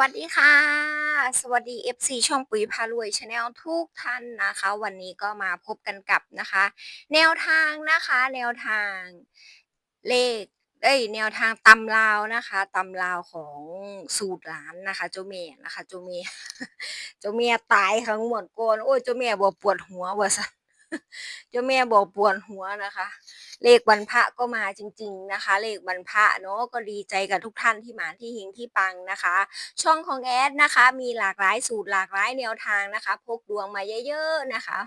วัสดีค่ะ สวัสดี FC ช่องปุ๋ยพารวยชาแนลทุกท่านนะคะ วันนี้ก็มาพบกันกับนะคะ แนวทางนะคะ แนวทางเลขเอ้ยแนวทางตำลาวนะคะตำลาวของสูตรหลานนะคะ เจ้าแม่นะคะเจ้าแม่เจ้าแม่ตายทั้งหมดก่อนโอ้ยเจ้าแม่บอกปวดหัวว่าซะเจ้าแม่บอกปวดหัวนะคะ เลขวันพระก็มาจริง ๆนะคะ เลขวันพระเนาะก็ดีใจกับทุกท่านที่มาที่หิงที่ปังนะคะ ช่องของแอดนะคะ มีหลากหลายสูตรหลากหลายแนวทางนะคะ พกดวงมาเยอะ ๆนะคะ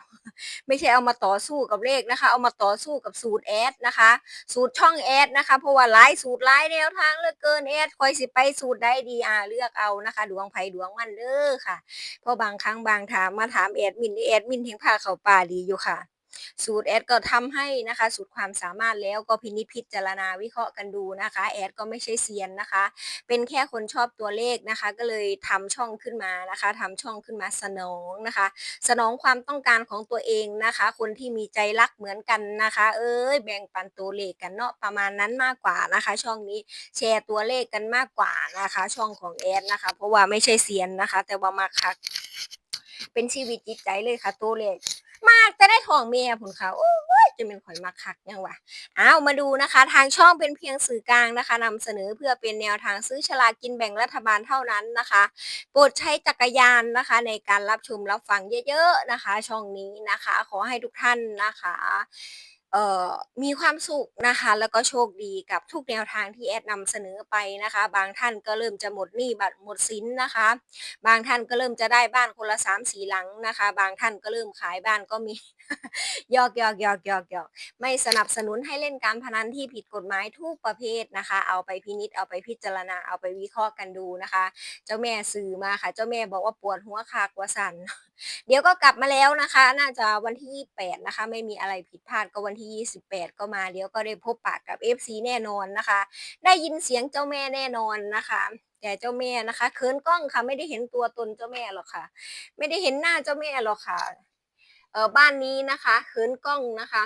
ไม่ใช่เอามาต่อสู้กับเลขนะคะ เอามาต่อสู้กับสูตรแอดนะคะ สูตรช่องแอดนะคะเพราะว่าหลายสูตรหลายแนวทางเหลือเกินแอดคอยสิไปสูตรได้ดีอ่าเลือกเอานะคะ ดวงไผ่ดวงมันเด้อค่ะเพราะบางครั้งบางถามมาถามแอดมินแอดมินเทงพาเขาป่าดีอยู่ค่ะ สูตรแอดก็ทำให้นะคะสูตรความสามารถแล้วก็พินิจพิจารณาวิเคราะห์กันดูนะคะแอดก็ไม่ใช่เซียนนะคะ เป็นแค่คนชอบตัวเลขนะคะ ก็เลยทำช่องขึ้นมานะคะทำช่องขึ้นมาสนองนะคะ สนองความต้องการของตัวเองนะคะ คนที่มีใจรักเหมือนกันนะคะ เอ้ยแบ่งปันตัวเลขกันเนาะประมาณนั้นมากกว่านะคะ ช่องนี้แชร์ตัวเลขกันมากกว่านะคะ ช่องของแอดนะคะ เพราะว่าไม่ใช่เซียนนะคะ แต่ว่ามาคักเป็นชีวิตจิตใจเลยค่ะตัวเลข มากจะได้ทองเมียผุนเขาโอ้ยจะเป็นข่อยมาคักยังวะเอามาดูนะคะ ทางช่องเป็นเพียงสื่อกลางนะคะนำเสนอเพื่อเป็นแนวทางซื้อฉลากกินแบ่งรัฐบาลเท่านั้นนะคะ โปรดใช้จักรยานนะคะ ในการรับชมรับฟังเยอะ ๆนะคะ ช่องนี้นะคะ ขอให้ทุกท่านนะคะ เอ่อมีความสุขนะคะ แล้วก็โชคดีกับทุกแนวทางที่แอดนำเสนอไปนะคะ บางท่านก็เริ่มจะหมดหนี้บัตรหมดสินนะคะ บางท่านก็เริ่มจะได้บ้านคนละสามสี่หลังนะคะ บางท่านก็เริ่มขายบ้านก็มี หยอกหยอกหยอกหยอกหยอกไม่สนับสนุนให้เล่นการพนันที่ผิดกฎหมายทุกประเภทนะคะ เอาไปพินิจเอาไปพิจารณาเอาไปวิเคราะห์กันดูนะคะ เจ้าแม่สื่อมาค่ะ เจ้าแม่บอกว่าปวดหัวคากว่าสันเดี๋ยวก็กลับมาแล้วนะคะ น่าจะวันที่28นะคะ ไม่มีอะไรผิดพลาดก็วันที่ 28 ก็มาเดี๋ยวก็ได้พบปากกับ FC แน่นอนนะคะ ได้ยินเสียงเจ้าแม่แน่นอนนะคะแต่เจ้าแม่นะคะเขินกล้องค่ะไม่ได้เห็นตัวตนเจ้าแม่หรอกค่ะ ไม่ได้เห็นหน้าเจ้าแม่หรอกค่ะเออบ้านนี้นะคะเขินกล้องนะคะ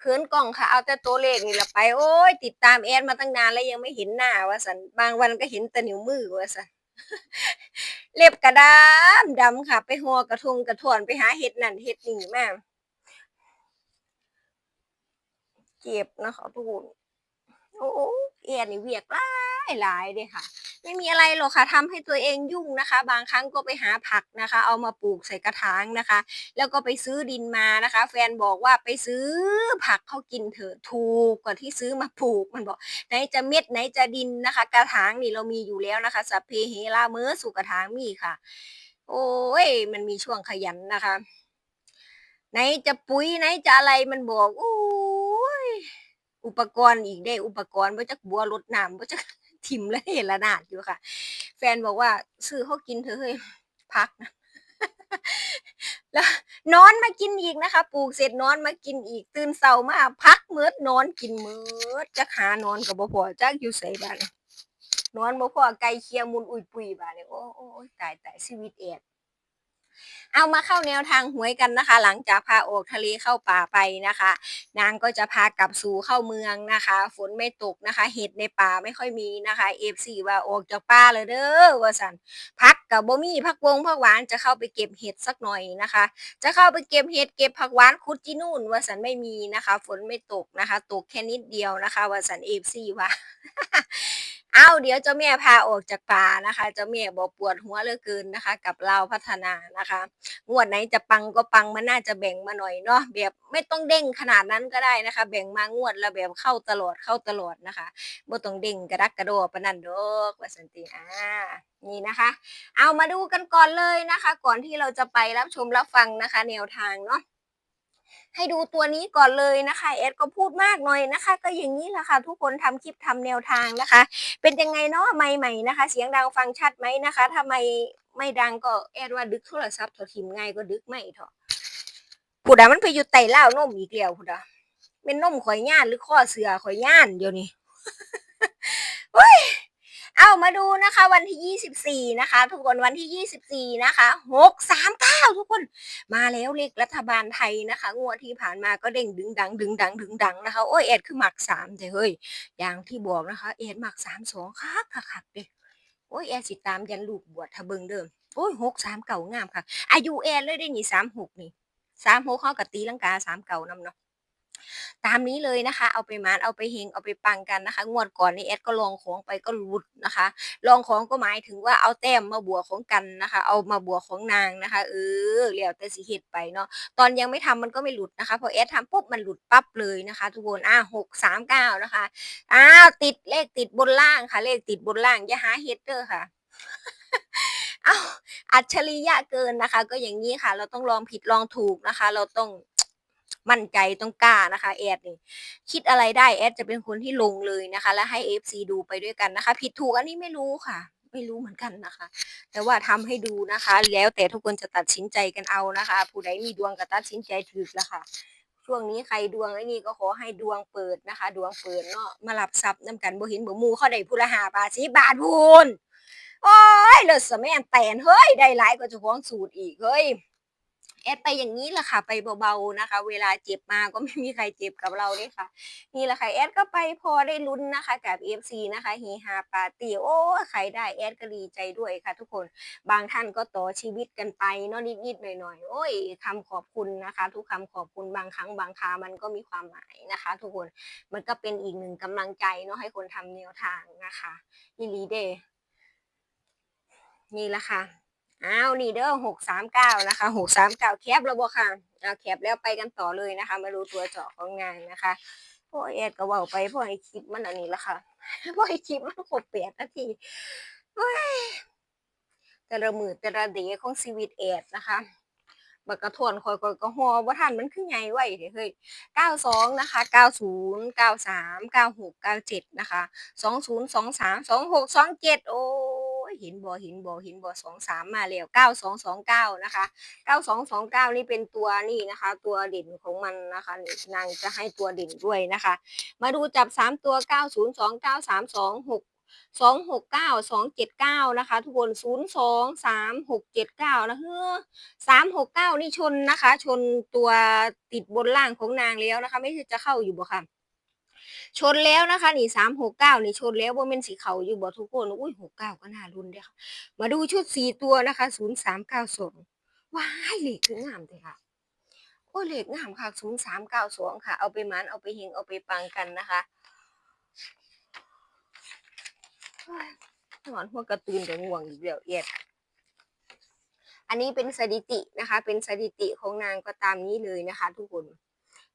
เขินกล้องค่ะเอาแต่ตัวเลขนี่แหละไปโอ้ยติดตามแอดมาตั้งนานแล้วยังไม่เห็นหน้าว่าสันบางวันก็เห็นแต่นิ้วมือว่าสันเล็บกระดามดำค่ะ ไปหัวกระทงกระถวนไปหาเห็ดนั่นเห็ดนี่แม่ เจ็บนะคะทุกคนโอ้เอียนี่เวียกหลายหลายเลยค่ะ ไม่มีอะไรหรอกค่ะทำให้ตัวเองยุ่งนะคะ บางครั้งก็ไปหาผักนะคะ เอามาปลูกใส่กระถางนะคะ แล้วก็ไปซื้อดินมานะคะ แฟนบอกว่าไปซื้อผักเขากินเถอะถูกกว่าที่ซื้อมาปลูกมันบอกไหนจะเม็ดไหนจะดินนะคะ กระถางนี่เรามีอยู่แล้วนะคะสัพเพเหราเมื่อสู่กระถางมีค่ะ โอ้ย มันมีช่วงขยันนะคะ ไหนจะปุ๋ยไหนจะอะไรมันบอกโอ้ อุปกรณ์อีกได้อุปกรณ์ว่าจะบัวรดน้ำว่าจะทิมและเห็นระนาดอยู่ค่ะ แฟนบอกว่าซื้อเขากินเถอเฮ้ยพักนะแล้วนอนมากินอีกนะคะ ปลูกเสร็จนอนมากินอีก ตื่นเช้ามาพักมืดนอนกินมืดจักหานอนกับบ่พอจักอยู่ไสบ้านนอนบ่พอไก่เคียมุนอุยปุยบ้านนี่โอ้โอ้โอ้ยตายตายชีวิตแอด เอามาเข้าแนวทางหวยกันนะคะ หลังจากพาออกทะเลเข้าป่าไปนะคะ นางก็จะพากลับสู่เข้าเมืองนะคะ ฝนไม่ตกนะคะ เห็ดในป่าไม่ค่อยมีนะคะเอฟซีว่าออกจากป่าเลยเด้อว่าสันพักกับบ่มีพักวงพักหวานจะเข้าไปเก็บเห็ดสักหน่อยนะคะ จะเข้าไปเก็บเห็ดเก็บผักหวานคุดจีนู่นว่าสันไม่มีนะคะ ฝนไม่ตกนะคะ ตกแค่นิดเดียวนะคะว่าสันเอฟซีว่า อาเดี๋ยวเจ้าแม่พาออกจากป่านะคะเจ้าแม่บอกปวดหัวเหลือเกินนะคะ กับเราพัฒนานะคะงวดไหนจะปังก็ปังมันน่าจะแบ่งมาหน่อยเนาะแบบไม่ต้องเด้งขนาดนั้นก็ได้นะคะ แบ่งมางวดล้วแบบเข้าตลอดเข้าตลอดนะคะบ่ต้องเด้งกระดักกระโดดปนนันดอกว่าสันติอ่านี่นะคะ เอามาดูกันก่อนเลยนะคะ ก่อนที่เราจะไปรับชมรับฟังนะคะ แนวทางเนาะ ให้ดูตัวนี้ก่อนเลยนะคะเอดก็พูดมากหน่อยนะคะ ก็อย่างนี้แหละค่ะ ทุกคนทำคลิปทำแนวทางนะคะ เป็นยังไงเนาะไม่ใหม่นะคะ เสียงดังฟังชัดไหมนะคะถ้าไม่ไม่ดังก็แอดว่าดึกโทรศัพท์ถอทิมง่ายก็ดึกไม่เถอะผู้ใดมันไปอยู่ไต่เล่านมอีกแล้วผู้ใดเป็นนมข่อยย่านหรือข้อเสือข่อยย่านเดี๋ยวนี้ เอามาดูนะคะวันที่ 24 นะคะ ทุกคนวันที่ 24 นะคะ 639 ทุกคนมาแล้วเลขรัฐบาลไทยนะคะ งวดที่ผ่านมาก็เด้งดึงดังดึงดังดึงดังนะคะ โอ้ยเอ็ดคือหมักสามแต่เฮ้ยอย่างที่บอกนะคะเอ็ดหมักสามสองคักคักคักเด้โอ้ยแอดสิตามยันลูกบวชถ้าเบิงเด้อโอ้ยหกสามเก่างามค่ะ อายุแอดเลยได้หนี่สามหกนี่สามหกเขากับตีลังกาสามเก่านำเนาะ ตามนี้เลยนะคะ เอาไปมานเอาไปเฮงเอาไปปังกันนะคะ งวดก่อนนี่แอดก็ลองของไปก็หลุดนะคะ ลองของก็หมายถึงว่าเอาแต้มมาบวกของกันนะคะ เอามาบวกของนางนะคะ เออแล้วแต่สิเฮ็ดไปเนาะ ตอนยังไม่ทำมันก็ไม่หลุดนะคะ พอแอดทำปุ๊บมันหลุดปั๊บเลยนะคะ ทุกคน อะหกสามเก้านะคะ อ้าวติดเลขติดบนล่างค่ะ เลขติดบนล่างอย่าหาเฮดเดอร์ค่ะอ้าวอัจฉริยะเกินนะคะ ก็อย่างนี้ค่ะ เราต้องลองผิดลองถูกนะคะ เราต้อง มั่นใจต้องกล้านะคะแอดนี่คิดอะไรได้แอดจะเป็นคนที่ลงเลยนะคะ และให้ FC ดูไปด้วยกันนะคะ ผิดถูกอันนี้ไม่รู้ค่ะ ไม่รู้เหมือนกันนะคะ แต่ว่าทำให้ดูนะคะ แล้วแต่ทุกคนจะตัดสินใจกันเอานะคะ ผู้ใดมีดวงก็ตัดสินใจถูกแล้วค่ะช่วงนี้ใครดวงไอ้นี่ก็ขอให้ดวงเปิดนะคะ ดวงเปิดเนาะมารับทรัพย์นํกันบ่ห็นบ่หมู่เขาได้ผู้ละ5บาท10บาทพูนโอ้ยเลิศสะแม่นแตนเฮ้ยได้หลายกว่าเจ้าของสูตรอีกเฮ้ย แอดไปอย่างนี้แหละค่ะ ไปเบาๆนะคะ เวลาเจ็บมาก็ไม่มีใครเจ็บกับเราเลยค่ะ นี่แหละค่ะแอดก็ไปพอได้ลุ้นนะคะกับ FC นะคะเฮฮาปาร์ตี้โอ้ใครได้แอดก็ดีใจด้วยค่ะ ทุกคนบางท่านก็ต่อชีวิตกันไปเนาะนิดๆหน่อยๆโอ้ยคำขอบคุณนะคะ ทุกคำขอบคุณบางครั้งบางคามันก็มีความหมายนะคะ ทุกคนมันก็เป็นอีกหนึ่งกำลังใจเนาะให้คนทำแนวทางนะคะยินดีเดนี่แหละค่ะ อ้าวนี่เด้อหกสามเก้านะคะหกสามเก้าแคปแล้วบ่ค่ะเอาแคปแล้วไปกันต่อเลยนะคะ มาดูตัวเจาะของงานนะคะพ่อแอดก็ว่าไปพ่อให้คลิปมันอันนี้ละค่ะพ่อให้คลิปมันครบแปดนาทีเฮ้ยแต่ละมือแต่ละเดยของชีวิตแอดนะคะบักกระทวนคอยคอยก็ฮอว่าท่านมันคือไงไว้เด้เฮ้ยเก้าสองนะคะเก้าศูนย์เก้าสามเก้าหกเก้าเจ็ดนะคะสองศูนย์สองสามสองหกสองเจ็ดโอ้ ยเห็นบ่เห็นบ่เห็นบ่สองสามมาแล้วเก้าสองสองเก้านะคะเก้าสองสองเก้านี่เป็นตัวนี่นะคะ ตัวเด่นของมันนะคะนี่นางจะให้ตัวเด่นด้วยนะคะ มาดูจับสามตัวเก้าศูนย์สองเก้าสามสองหกสองหกเก้าสองเจ็ดเก้านะคะ ทุกคนศูนย์สองสามหกเจ็ดเก้านะเฮ้อสามหกเก้านี่ชนนะคะ ชนตัวติดบนล่างของนางแล้วนะคะ ไม่ใช่จะเข้าอยู่บ่ค่ะ ชนแล้วนะคะนี่สามหกเก้านี่ชนแล้วว่าเป็นสีเขาอยู่บ่ทุกคนอุ้ยหกเก้าก็น่ารุนเด้ค่ะ มาดูชุดสี่ตัวนะคะศูนย์สามเก้าสองว้ายเหล็กคืองามเลยค่ะโอ้เหล็กงามค่ะศูนย์สามเก้าสองค่ะ เอาไปมันเอาไปเฮงเอาไปปังกันนะคะนอนหัวกระตือนกับง่วงอีกแล้วเอียดอันนี้เป็นสถิตินะคะ เป็นสถิติของนางก็ตามนี้เลยนะคะ ทุกคน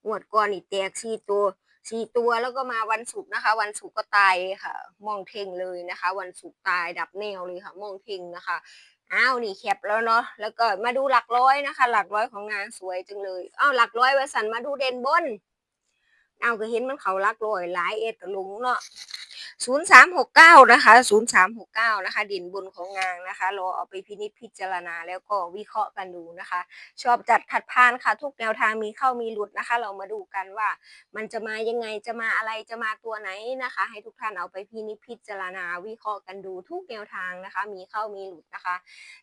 งวดก่อนนี่แตกสี่ตัว สี่ตัวแล้วก็มาวันศุกร์นะคะ วันศุกร์ก็ตายค่ะ มองเทงเลยนะคะ วันศุกร์ตายดับแนวเลยค่ะ มองเทงนะคะอ้าวนี่แคปแล้วเนาะแล้วก็มาดูหลักร้อยนะคะ หลักร้อยของงานสวยจังเลยอ้าวหลักร้อยวสันมาดูเด่นบนเอาก็เห็นมันเขาหลักร้อยหลายเอ็ดกับลุงเนาะ ศูนย์สามหกเก้านะคะศูนย์สามหกเก้านะคะดินบนของงางนะคะรอเอาไปพินิจพิจารณาแล้วก็วิเคราะห์กันดูนะคะ ชอบจัดขัดพานค่ะ ทุกแนวทางมีเข้ามีหลุดนะคะ เรามาดูกันว่ามันจะมายังไงจะมาอะไรจะมาตัวไหนนะคะ ให้ทุกท่านเอาไปพินิจพิจารณาวิเคราะห์กันดูทุกแนวทางนะคะ มีเข้ามีหลุดนะคะ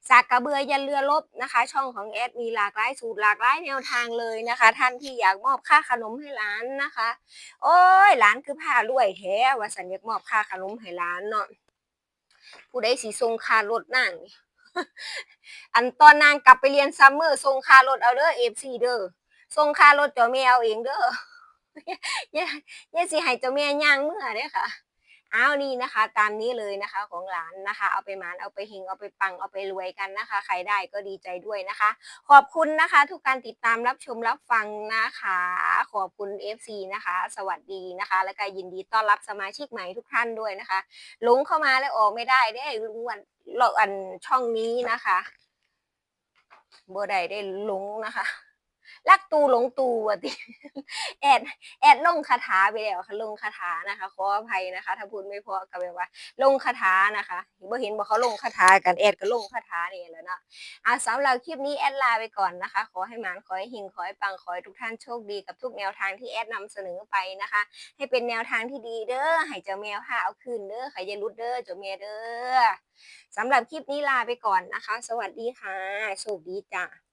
สากกระเบือยันเรือลบนะคะ ช่องของแอดมีหลากหลายสูตรหลากหลายแนวทางเลยนะคะ ท่านที่อยากมอบค่าขนมให้ร้านนะคะ โอ้ยร้านคือผ้ารวยแท้ว่าสัญญามอบค่าขนมให้ร้านเนาะผู้ใดสีทรงค่ารถนั่งอันตอนนางกลับไปเรียนซัมเมอร์ทรงค่ารถเอาเด้อเอฟซีเด้อทรงค่ารถเจ้าแม่เอาเองเด้ออย่าอย่าสิให้เจ้าแม่ย่างเมื่อเด้อค่ะ อ้าวนี่นะคะ ตามนี้เลยนะคะของหลานนะคะ เอาไปหมานเอาไปเฮงเอาไปปังเอาไปรวยกันนะคะ ใครได้ก็ดีใจด้วยนะคะ ขอบคุณนะคะ ทุกการติดตามรับชมรับฟังนะคะ ขอบคุณ FC นะคะ สวัสดีนะคะ และก็ยินดีต้อนรับสมาชิกใหม่ทุกท่านด้วยนะคะหลงเข้ามาแล้วออกไม่ได้ได้ลุงวันเราอันช่องนี้นะคะบัวใดได้หลงนะคะ ลักตูหลงตูอะติแอดแอดลงคาถาไปแล้วค่ะลงคาถานะคะขออภัยนะคะ ถ้าพูดไม่เพอก็แบบว่า ลงคาถานะคะบ่เห็นบอกเขาลงคาถากันแอดก็ลงคาถาเนี่ยแหล้วเนาะอะสำหรับคลิปนี้แอดลาไปก่อนนะคะ ขอให้หมานขอให้หิงขอให้ปังขอให้ทุกท่านโชคดีกับทุกแนวทางที่แอดนำเสนอไปนะคะ ให้เป็นแนวทางที่ดีเด้อให้เจ้าแมวหาเอาคืนเด้อใครจะรุดเด้อเจ้าแมวเด้อสำหรับคลิปนี้ลาไปก่อนนะคะ สวัสดีค่ะโชคดีจ้า